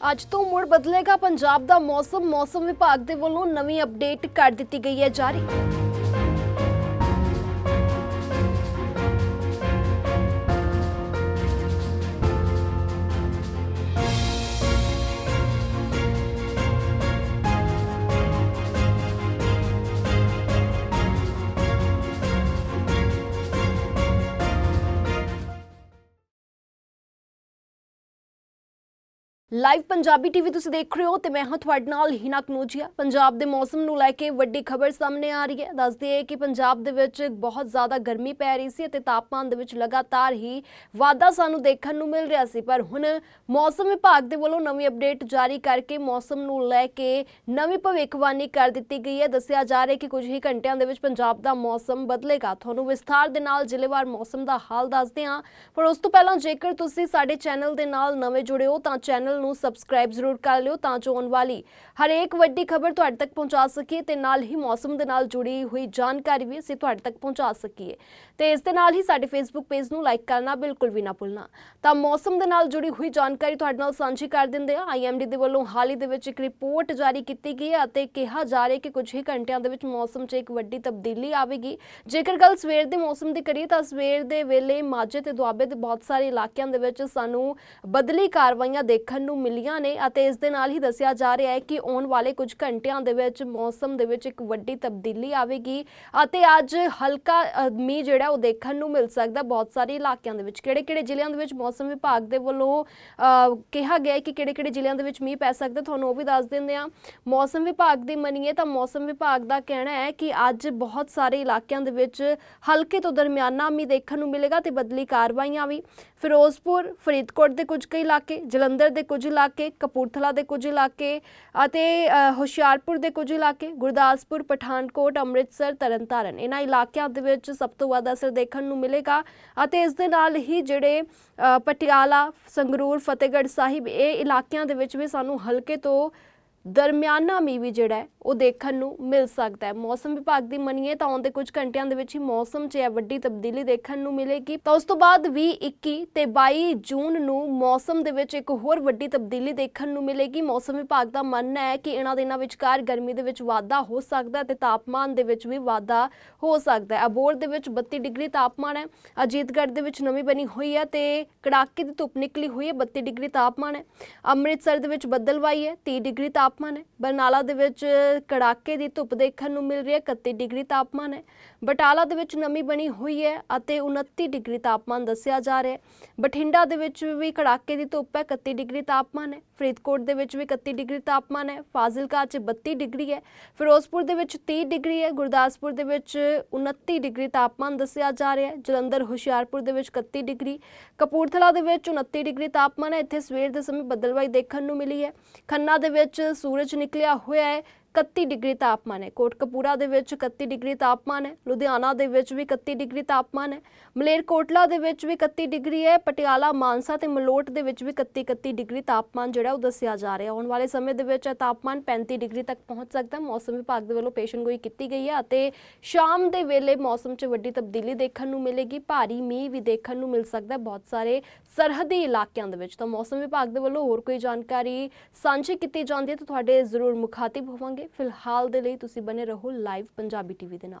ਅੱਜ ਤੋਂ ਮੁੜ ਬਦਲੇਗਾ ਪੰਜਾਬ ਦਾ ਮੌਸਮ। ਮੌਸਮ ਵਿਭਾਗ ਦੇ ਵੱਲੋਂ ਨਵੀਂ ਅਪਡੇਟ ਕਰ ਦਿੱਤੀ ਗਈ ਹੈ ਜਾਰੀ। ਲਾਈਵ ਪੰਜਾਬੀ ਟੀਵੀ ਤੁਸੀਂ ਦੇਖ ਰਹੇ ਹੋ ਤੇ ਮੈਂ ਹਾਂ ਤੁਹਾਡੇ ਨਾਲ ਹਿਨਾ ਕਨੋਜੀਆ। ਪੰਜਾਬ ਦੇ ਮੌਸਮ ਨੂੰ ਲੈ ਕੇ ਵੱਡੀ ਖਬਰ ਸਾਹਮਣੇ ਆ ਰਹੀ ਹੈ। ਦੱਸਦੇ ਹੈ ਕਿ ਪੰਜਾਬ ਦੇ ਵਿੱਚ ਬਹੁਤ ਜ਼ਿਆਦਾ ਗਰਮੀ ਪੈ ਰਹੀ ਸੀ ਅਤੇ ਤਾਪਮਾਨ ਦੇ ਵਿੱਚ ਲਗਾਤਾਰ ਹੀ ਵਾਧਾ ਸਾਨੂੰ ਦੇਖਣ ਨੂੰ ਮਿਲ ਰਿਹਾ ਸੀ। ਪਰ ਹੁਣ ਮੌਸਮ ਵਿਭਾਗ ਦੇ ਵੱਲੋਂ ਨਵੀਂ ਅਪਡੇਟ ਜਾਰੀ ਕਰਕੇ ਮੌਸਮ ਨੂੰ ਲੈ ਕੇ ਨਵੀਂ ਭਵਿੱਖਬਾਣੀ ਕਰ ਦਿੱਤੀ ਗਈ ਹੈ। ਦੱਸਿਆ ਜਾ ਰਿਹਾ ਹੈ ਕਿ ਕੁਝ ਹੀ ਘੰਟਿਆਂ ਦੇ ਵਿੱਚ ਪੰਜਾਬ ਦਾ ਮੌਸਮ ਬਦਲੇਗਾ। ਤੁਹਾਨੂੰ ਵਿਸਥਾਰ ਦੇ ਨਾਲ ਜ਼ਿਲ੍ਹੇਵਾਰ ਮੌਸਮ ਦਾ ਹਾਲ ਦੱਸਦੇ ਹਾਂ। ਪਰ ਉਸ ਤੋਂ ਪਹਿਲਾਂ ਜੇਕਰ ਤੁਸੀਂ ਸਾਡੇ ਚੈਨਲ ਦੇ ਨਾਲ ਨਵੇਂ ਜੁੜੇ ਹੋ ਤਾਂ ਚੈਨਲ ਨੂੰ ਸਬਸਕ੍ਰਾਈਬ ਜ਼ਰੂਰ ਕਰ ਲਿਓ ਤਾਂ ਜੋ ਆਉਣ ਵਾਲੀ ਹਰੇਕ ਵੱਡੀ ਖਬਰ ਤੁਹਾਡੇ ਤੱਕ ਪਹੁੰਚਾ ਸਕੀਏ ਤੇ ਨਾਲ ਹੀ ਮੌਸਮ ਦੇ ਨਾਲ ਜੁੜੀ ਹੋਈ ਜਾਣਕਾਰੀ ਵੀ ਅਸੀਂ ਤੁਹਾਡੇ ਤੱਕ ਪਹੁੰਚਾ ਸਕੀਏ। ਤੇ ਇਸ ਦੇ ਨਾਲ ਹੀ ਸਾਡੇ ਫੇਸਬੁੱਕ ਪੇਜ ਨੂੰ ਲਾਈਕ ਕਰਨਾ ਬਿਲਕੁਲ ਵੀ ਨਾ ਭੁੱਲਣਾ। ਤਾਂ ਮੌਸਮ ਦੇ ਨਾਲ ਜੁੜੀ ਹੋਈ ਜਾਣਕਾਰੀ ਤੁਹਾਡੇ ਨਾਲ ਸਾਂਝੀ ਕਰ ਦਿੰਦੇ ਆ ਆਈਐਮਡੀ ਦੇ ਵੱਲੋਂ ਹਾਲ ਹੀ ਦੇ ਵਿੱਚ ਇੱਕ ਰਿਪੋਰਟ ਜਾਰੀ ਕੀਤੀ ਗਈ ਹੈ ਅਤੇ ਕਿਹਾ ਜਾ ਰਿਹਾ ਕਿ ਕੁਝ ਹੀ ਘੰਟਿਆਂ ਦੇ ਵਿੱਚ ਮੌਸਮ 'ਚ ਇੱਕ ਵੱਡੀ ਤਬਦੀਲੀ ਆਵੇਗੀ। ਜੇਕਰ ਗੱਲ ਸਵੇਰ ਦੇ ਮੌਸਮ ਦੀ ਕਰੀਏ ਤਾਂ ਸਵੇਰ ਦੇ ਵੇਲੇ ਮਾਝੇ ਤੇ ਦੁਆਬੇ ਦੇ ਬਹੁਤ ਸਾਰੇ ਇਲਾਕਿਆਂ ਦੇ ਵਿੱਚ ਸਾਨੂੰ ਬਦਲੀ ਕਾਰਵਾਈਆਂ ਦੇਖਣ ਨੂੰ ਮਿਲੀਆਂ ਨੇ ਅਤੇ ਇਸ ਦੇ ਨਾਲ ਹੀ ਦੱਸਿਆ ਜਾ ਰਿਹਾ ਹੈ ਕਿ ਆਉਣ ਵਾਲੇ ਕੁਝ ਘੰਟਿਆਂ ਦੇ ਵਿੱਚ ਮੌਸਮ ਦੇ ਵਿੱਚ ਇੱਕ ਵੱਡੀ ਤਬਦੀਲੀ ਆਵੇਗੀ ਅਤੇ ਅੱਜ ਹਲਕਾ ਮੀਂਹ ਜਿਹੜਾ ਉਹ ਦੇਖਣ ਨੂੰ ਮਿਲ ਸਕਦਾ ਬਹੁਤ ਸਾਰੇ ਇਲਾਕਿਆਂ ਦੇ ਵਿੱਚ। ਕਿਹੜੇ-ਕਿਹੜੇ ਜ਼ਿਲ੍ਹਿਆਂ ਦੇ ਵਿੱਚ ਮੌਸਮ ਵਿਭਾਗ ਦੇ ਵੱਲੋਂ ਕਿਹਾ ਗਿਆ ਹੈ ਕਿ ਕਿਹੜੇ-ਕਿਹੜੇ ਜ਼ਿਲ੍ਹਿਆਂ ਦੇ ਵਿੱਚ ਮੀਂਹ ਪੈ ਸਕਦਾ, ਤੁਹਾਨੂੰ ਉਹ ਵੀ ਦੱਸ ਦਿੰਦੇ ਆ ਮੌਸਮ ਵਿਭਾਗ ਦੀ ਮੰਨੀਏ ਤਾਂ ਮੌਸਮ ਵਿਭਾਗ ਦਾ ਕਹਿਣਾ ਹੈ ਕਿ ਅੱਜ ਬਹੁਤ ਸਾਰੇ ਇਲਾਕਿਆਂ ਦੇ ਵਿੱਚ ਹਲਕੇ ਤੋਂ ਦਰਮਿਆਨਾ ਮੀਂਹ ਦੇਖਣ ਨੂੰ ਮਿਲੇਗਾ ਤੇ ਬਦਲੀ ਕਾਰਵਾਈਆਂ ਵੀ। ਫਿਰੋਜ਼ਪੁਰ, ਫਰੀਦਕੋਟ ਦੇ ਕੁਝ ਕਈ ਇਲਾਕੇ, ਜਲੰਧਰ ਦੇ ਕੁਝ ਕੁਝ ਇਲਾਕੇ, ਕਪੂਰਥਲਾ ਦੇ ਕੁਝ ਇਲਾਕੇ ਅਤੇ ਹੁਸ਼ਿਆਰਪੁਰ ਦੇ ਕੁਝ ਇਲਾਕੇ, ਗੁਰਦਾਸਪੁਰ, ਪਠਾਨਕੋਟ, ਅੰਮ੍ਰਿਤਸਰ, ਤਰਨਤਾਰਨ। ਇਹਨਾਂ ਇਲਾਕਿਆਂ ਦੇ ਵਿੱਚ ਸਭ ਤੋਂ ਵੱਧ ਅਸਰ ਦੇਖਣ ਨੂੰ ਮਿਲੇਗਾ ਅਤੇ ਇਸ ਦੇ ਨਾਲ ਹੀ ਜਿਹੜੇ ਪਟਿਆਲਾ, ਸੰਗਰੂਰ, ਫਤਿਹਗੜ੍ਹ ਸਾਹਿਬ ਇਹ ਇਲਾਕਿਆਂ ਦੇ ਵਿੱਚ ਵੀ ਸਾਨੂੰ ਹਲਕੇ ਤੋਂ ਦਰਮਿਆਨਾ ਮੀਂਹ ਵੀ ਜਿਹੜਾ ਉਹ ਦੇਖਣ ਨੂੰ ਮਿਲ ਸਕਦਾ ਹੈ। ਮੌਸਮ ਵਿਭਾਗ ਦੀ ਮੰਨੀਏ ਤਾਂ ਆਉਂਦੇ ਕੁਝ ਘੰਟਿਆਂ ਦੇ ਵਿੱਚ ਹੀ ਮੌਸਮ 'ਚ ਇਹ ਵੱਡੀ ਤਬਦੀਲੀ ਦੇਖਣ ਨੂੰ ਮਿਲੇਗੀ। ਤਾਂ ਉਸ ਤੋਂ ਬਾਅਦ 20 21 ਤੇ 22 ਜੂਨ ਨੂੰ ਮੌਸਮ ਦੇ ਵਿੱਚ ਇੱਕ ਹੋਰ ਵੱਡੀ ਤਬਦੀਲੀ ਦੇਖਣ ਨੂੰ ਮਿਲੇਗੀ। ਮੌਸਮ ਵਿਭਾਗ ਦਾ ਮੰਨਣਾ ਹੈ ਕਿ ਇਹਨਾਂ ਦਿਨਾਂ ਵਿਚਕਾਰ ਗਰਮੀ ਦੇ ਵਿੱਚ ਵਾਧਾ ਹੋ ਸਕਦਾ ਹੈ ਤੇ ਤਾਪਮਾਨ ਦੇ ਵਿੱਚ ਵੀ ਵਾਧਾ ਹੋ ਸਕਦਾ ਹੈ। ਅਬੋਰ ਦੇ ਵਿੱਚ 32 ਡਿਗਰੀ ਤਾਪਮਾਨ ਹੈ। ਅਜੀਤਗੜ੍ਹ ਦੇ ਵਿੱਚ ਨਵੀਂ ਬਣੀ ਹੋਈ ਹੈ ਤੇ ਕੜਾਕੇ ਦੀ ਧੁੱਪ ਨਿਕਲੀ ਹੋਈ ਹੈ। 32 ਡਿਗਰੀ ਤਾਪਮਾਨ ਹੈ। ਅੰਮ੍ਰਿਤਸਰ ਦੇ ਵਿੱਚ ਬੱਦਲਵਾਈ ਹੈ। 30 ਡਿਗਰੀ ਤਾਪਮਾਨ ਹੈ। ਬਰਨਾਲਾ ਦੇ ਵਿੱਚ ਕੜਾਕੇ ਦੀ ਧੁੱਪ ਦੇਖਣ ਨੂੰ ਮਿਲ ਰਹੀ ਹੈ 31 ਡਿਗਰੀ ਤਾਪਮਾਨ ਹੈ। ਬਟਾਲਾ ਦੇ ਵਿੱਚ ਨਮੀ ਬਣੀ ਹੋਈ ਹੈ ਅਤੇ 29 ਡਿਗਰੀ ਤਾਪਮਾਨ ਦੱਸਿਆ ਜਾ ਰਿਹਾ ਹੈ। ਬਠਿੰਡਾ ਦੇ ਵਿੱਚ ਵੀ ਕੜਾਕੇ ਦੀ ਧੁੱਪ ਹੈ 31 ਡਿਗਰੀ ਤਾਪਮਾਨ ਹੈ। ਫਰੀਦਕੋਟ ਦੇ ਵਿੱਚ ਵੀ 31 ਡਿਗਰੀ ਤਾਪਮਾਨ ਹੈ ਫਾਜ਼ਿਲਕਾ 'ਚ 32 ਡਿਗਰੀ ਹੈ ਫਿਰੋਜ਼ਪੁਰ ਦੇ ਵਿੱਚ 30 ਡਿਗਰੀ ਹੈ ਗੁਰਦਾਸਪੁਰ ਦੇ ਵਿੱਚ 29 ਡਿਗਰੀ ਤਾਪਮਾਨ ਦੱਸਿਆ ਜਾ ਰਿਹਾ ਹੈ ਜਲੰਧਰ ਹੁਸ਼ਿਆਰਪੁਰ ਦੇ ਵਿੱਚ 31 ਡਿਗਰੀ ਕਪੂਰਥਲਾ ਦੇ ਵਿੱਚ 29 ਡਿਗਰੀ ਤਾਪਮਾਨ ਹੈ ਇੱਥੇ ਸਵੇਰ ਦੇ ਸਮੇਂ ਬੱਦਲਵਾਈ ਦੇਖਣ ਨੂੰ ਮਿਲੀ ਹੈ ਖੰਨਾ ਦੇ ਵਿੱਚ ਸੂਰਜ ਨਿਕਲਿਆ ਹੋਇਆ ਹੈ 31 ਡਿਗਰੀ ਤਾਪਮਾਨ ਹੈ ਕੋਟਕਪੂਰਾ ਦੇ ਵਿੱਚ 31 ਡਿਗਰੀ ਤਾਪਮਾਨ ਹੈ ਲੁਧਿਆਣਾ ਦੇ ਵਿੱਚ ਵੀ 31 ਡਿਗਰੀ ਤਾਪਮਾਨ ਹੈ ਮਲੇਰਕੋਟਲਾ ਦੇ ਵਿੱਚ ਵੀ 31 ਡਿਗਰੀ ਹੈ ਪਟਿਆਲਾ ਮਾਨਸਾ ਤੇ ਮਲੋਟ ਦੇ ਵਿੱਚ ਵੀ 31 31 ਡਿਗਰੀ ਤਾਪਮਾਨ ਜਿਹੜਾ ਉਹ ਦੱਸਿਆ ਜਾ ਰਿਹਾ। ਆਉਣ ਵਾਲੇ ਸਮੇਂ ਦੇ ਵਿੱਚ ਤਾਪਮਾਨ 35 ਡਿਗਰੀ ਤੱਕ ਪਹੁੰਚ ਸਕਦਾ ਮੌਸਮ ਵਿਭਾਗ ਦੇ ਵੱਲੋਂ ਪੇਸ਼ਨਗੋਈ ਕੀਤੀ ਗਈ ਹੈ ਅਤੇ ਸ਼ਾਮ ਦੇ ਵੇਲੇ ਮੌਸਮ 'ਚ ਵੱਡੀ ਤਬਦੀਲੀ ਦੇਖਣ ਨੂੰ ਮਿਲੇਗੀ। ਭਾਰੀ ਮੀਂਹ ਵੀ ਦੇਖਣ ਨੂੰ ਮਿਲ ਸਕਦਾ ਬਹੁਤ ਸਾਰੇ ਸਰਹੱਦੀ ਇਲਾਕਿਆਂ ਦੇ ਵਿੱਚ। ਤਾਂ ਮੌਸਮ ਵਿਭਾਗ ਦੇ ਵੱਲੋਂ ਹੋਰ ਕੋਈ ਜਾਣਕਾਰੀ ਸਾਂਝੀ ਕੀਤੀ ਜਾਂਦੀ ਹੈ ਤਾਂ ਤੁਹਾਡੇ ਜ਼ਰੂਰ ਮੁਖਾਤਿਬ ਹੋਵਾਂਗੇ। ਫਿਲਹਾਲ ਦੇ ਲਈ ਤੁਸੀਂ ਬਨੇ ਰਹੋ ਲਾਈਵ ਪੰਜਾਬੀ ਟੀਵੀ ਦੇ ਨਾਲ।